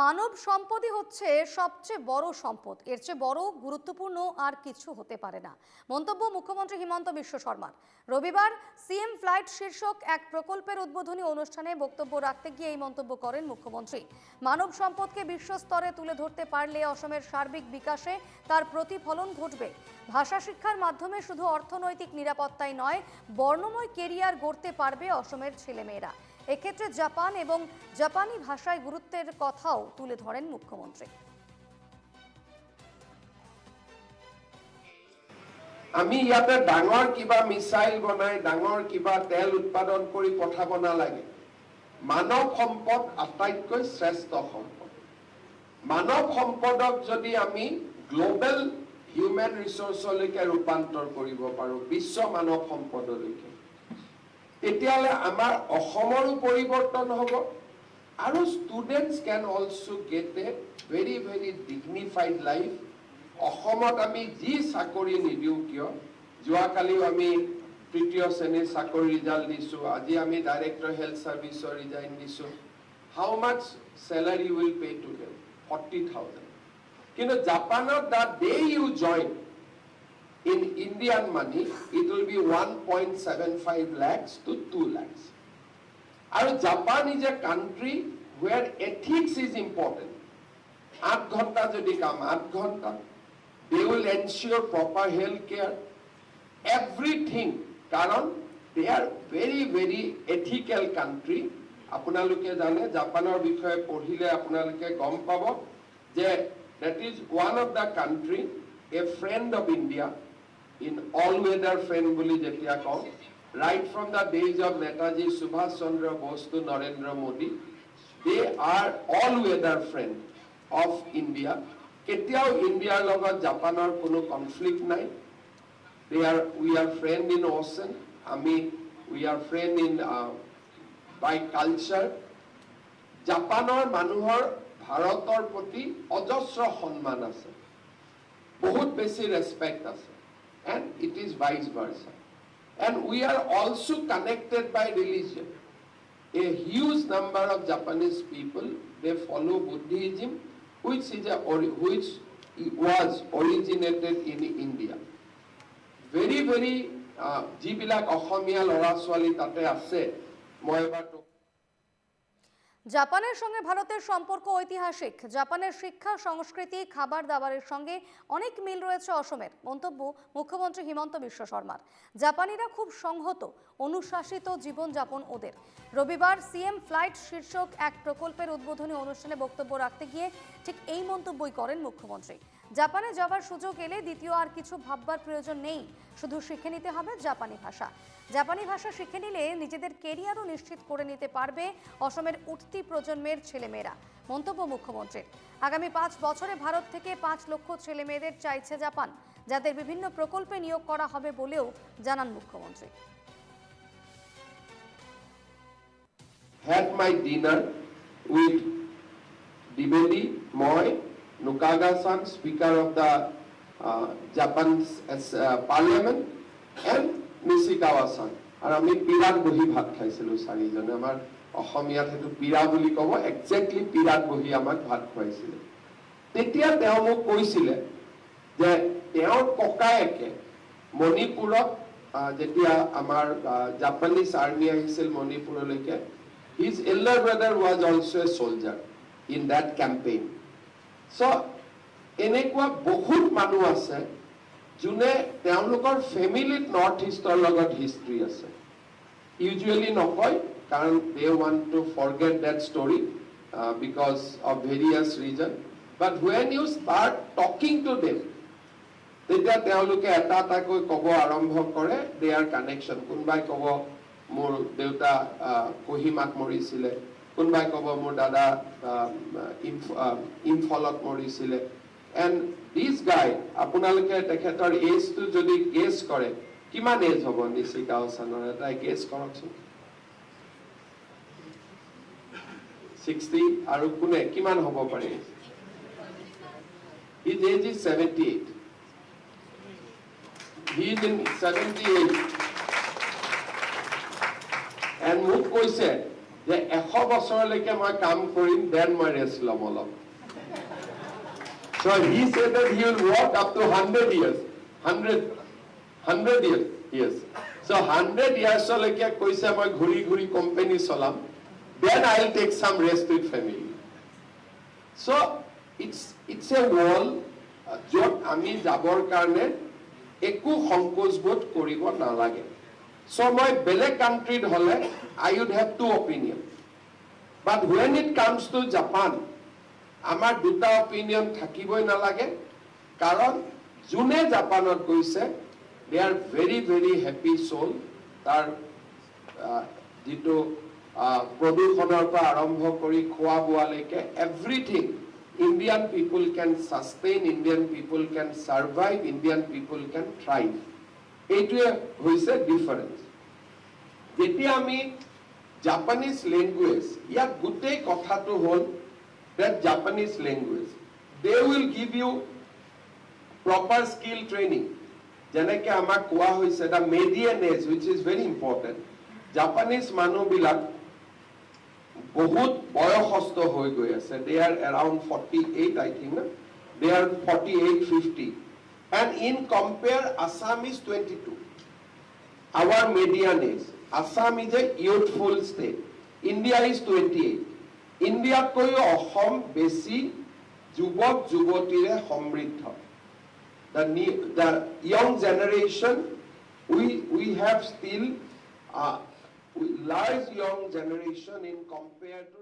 মানব সম্পদই হচ্ছে সবচেয়ে বড় সম্পদ। এর চেয়ে বড়, গুরুত্বপূর্ণ আর কিছু হতে পারে না। মন্তব্য মুখ্যমন্ত্রী হিমন্ত বিশ্ব শর্মার। রবিবার সিএম ফ্লাইট শীর্ষক এক প্রকল্পের উদ্বোধনী অনুষ্ঠানে বক্তব্য রাখতে গিয়ে এই মন্তব্য করেন মুখ্যমন্ত্রী। মানব সম্পদকে বিশ্বস্তরে তুলে ধরতে পারলে অসমের সার্বিক বিকাশে তার প্রতিফলন ঘটবে। ভাষা শিক্ষার মাধ্যমে শুধু অর্থনৈতিক নিরাপত্তাই নয়, বর্ণময় কেরিয়ার গড়তে পারবে অসমের ছেলেমেয়েরা। এক্ষেত্রে জাপান এবং জাপানি ভাষায় গুরুত্বের কথাও তুলে ধরেন মুখ্যমন্ত্রী। আমি ইয়াতে ডাঙৰ কিবা মিছাইল বনাই, ডাঙৰ কিবা তেল উৎপাদন কৰি পঠাব নালাগে। মানৱ সম্পদ আটাইতকৈ শ্ৰেষ্ঠ সম্পদ। মানৱ সম্পদক যদি আমি গ্ল'বেল হিউমেন ৰিচৰ্চলৈকে ৰূপান্তৰ কৰিব পাৰোঁ, বিশ্ব মানৱ সম্পদলৈকে। তেতিয়াহ'লে আমাৰ অসমৰো পৰিৱৰ্তন হ'ব। আৰু students can also' get a very very dignified life অসমত আমি যি চাকৰি নিদিওঁ কিয়? যোৱাকালিও আমি তৃতীয় শ্ৰেণীৰ চাকৰি ৰিজাল্ট দিছোঁ। আজি আমি ডাইৰেক্টৰ হেল্থ ছাৰ্ভিচৰ ৰিজাইন দিছোঁ। How much salary will pay' to them forty thousand কিন্তু জাপানত the day you join in Indian money, it will be 1.75 lakhs to 2 lakhs. And Japan is a country where ethics is important. আঠ ঘণ্টা যদি কাম আঠ ঘণ্টা will ensure proper health care, everything. কাৰণ they are very very ethical country. আপোনালোকে জানে জাপানৰ বিষয়ে পঢ়িলে আপোনালোকে গম পাব যে that is one of the country, a friend of India, in all weather friend বুলি যেতিয়া কওঁ right from the days of Subhash Chandra Bose to Narendra Modi they are all weather friend of India কেতিয়াও ইণ্ডিয়াৰ লগত জাপানৰ কোনো conflict নাই they are we are friend in ocean আমি are friend in uh, by culture জাপানৰ মানুহৰ ভাৰতৰ প্ৰতি অজস্ৰ সন্মান আছে বহুত বেছি ৰেচপেক্ট আছে and it is vice versa. And we are also connected by religion. A huge number of Japanese people, they follow Buddhism, which is a, ori- which was originated in India. Very, very, uh, যিবিলাক অসমীয়া ল'ৰা ছোৱালী তাতে আছে মই এবাৰ তো- জাপানের সঙ্গে ভারতের সম্পর্ক ঐতিহাসিক। জাপানের শিক্ষা, সংস্কৃতি, খাবার দাবারের সঙ্গে অনেক মিল রয়েছে অসমের, মন্তব্য মুখ্যমন্ত্রী হিমন্ত বিশ্ব শর্মার। জাপানিরা খুব সংহত, অনুশাসিত জীবনযাপন ওদের। রবিবার সিএম ফ্লাইট শীর্ষক এক প্রকল্পের উদ্বোধনী অনুষ্ঠানে বক্তব্য রাখতে গিয়ে ঠিক এই মন্তব্যই করেন মুখ্যমন্ত্রী। জাপানে যাওয়ার সুযোগ এলে দ্বিতীয় আর কিছু ভাববার প্রয়োজন নেই। শুধু শিখে নিতে হবে জাপানি ভাষা। জাপানি ভাষা শিখে নিলে নিজেদের কেরিয়ারও নিশ্চিত করে নিতে পারবে অসমের উঠতি প্রজন্মের ছেলেমেয়েরা। মন্তব্য মুখ্যমন্ত্রীর। আগামী পাঁচ বছরে ভারত থেকে পাঁচ লক্ষ ছেলেমেয়েদের চাইছে জাপান যাদের বিভিন্ন প্রকল্পে নিয়োগ করা হবে বলেও জানান মুখ্যমন্ত্রী। Had my dinner with Dibedi Moy, Nukaga-san, Speaker of the uh, Japan's uh, Parliament, and Nishikawa-san. আৰু আমি পিৰাত বহি ভাত খাইছিলোঁ চাৰিজনে আমাৰ অসমীয়াত সেইটো পিৰা বুলি ক'ব একজেক্টলি পিৰাত বহি আমাক ভাত খুৱাইছিলে তেতিয়া তেওঁ মোক কৈছিলে যে তেওঁৰ ককায়েকে মণিপুৰত আহ, যেতিয়া আমাৰ জাপানিজ আৰ্মি আহিছিল মণিপুৰলৈকে his elder brother was also a soldier in that campaign so' এনেকুৱা বহুত মানুহ আছে যোনে তেওঁলোকৰ ফেমিলিত নৰ্থ ইষ্টৰ লগত হিষ্ট্ৰী আছে। ইউজুৱেলি নকয় কাৰণ they want to forget that story because of various reason but when you start talking to them তেতিয়া তেওঁলোকে এটা এটাকৈ ক'ব আৰম্ভ কৰে দেয়াৰ কানেকশ্যন কোনোবাই ক'ব মোৰ দেউতা আহ, কহিমাত মৰিছিলে। কোনোবাই ক'ব মোৰ দাদা ইম্ফলত মৰিছিলে এণ্ড দিছ গাই আপোনালোকে তেখেতৰ এজটো যদি গেছ কৰে, কিমান এজ হ'ব নিচিকা হাছানৰ এটাই গেছ কৰকচোন। ছিক্সটি আৰু কোনে? কিমান হ'ব পাৰে? Is He is in 78. And মোক কৈছে যে এশ বছৰলৈকে মই কাম কৰিম দেন মই ৰেষ্ট ল'ম অলপ So he said that he will work up to 100 years. 100, 100 years. Yes. So 100 years লৈকে কৈছে ঘূৰি ঘূৰি কোম্পানী চলাম I'll take some rest with family. So it's it's a wall uh, য'ত আমি যাবৰ কাৰণে একো সংকোচবোধ কৰিব নালাগে চ' মই বেলেগ কাণ্ট্ৰিত হ'লে I would have two opinion but when it comes to Japan আমাৰ দুটা অপিনিয়ন থাকিবই নালাগে। কাৰণ যোনে জাপানত গৈছে দে আৰ ভেৰি ভেৰি হেপী চ'ল তাৰ যিটো প্ৰদূষণৰ পৰা আৰম্ভ কৰি খোৱা বোৱালৈকে এভৰিথিং ইণ্ডিয়ান পিপুল কেন ছাষ্টেইন ইণ্ডিয়ান পিপুল কেন ছাৰ্ভাইভ ইণ্ডিয়ান পিপুল কেন থ্ৰাইভ এইটোৱে হৈছে ডিফাৰেঞ্চ যেতিয়া আমি জাপানিজ লেংগুৱেজ ইয়াত গোটেই কথাটো হ'ল that Japanese language. They will give you proper skill training. যেনেকে আমাক কোৱা হৈছে the median age which is very important Japanese মানুহবিলাক বহুত বয়সস্থ হৈ গৈ আছে they are around forty eight I think they are forty eight fifty and in compare Assam is twenty two our median age. Assam is a youthful state. India is 28. ইণ্ডিয়াতকৈও অসম বেছি যুৱক যুৱতীৰে সমৃদ্ধ the ne- the young generation we we have still uh, large young generation in compared to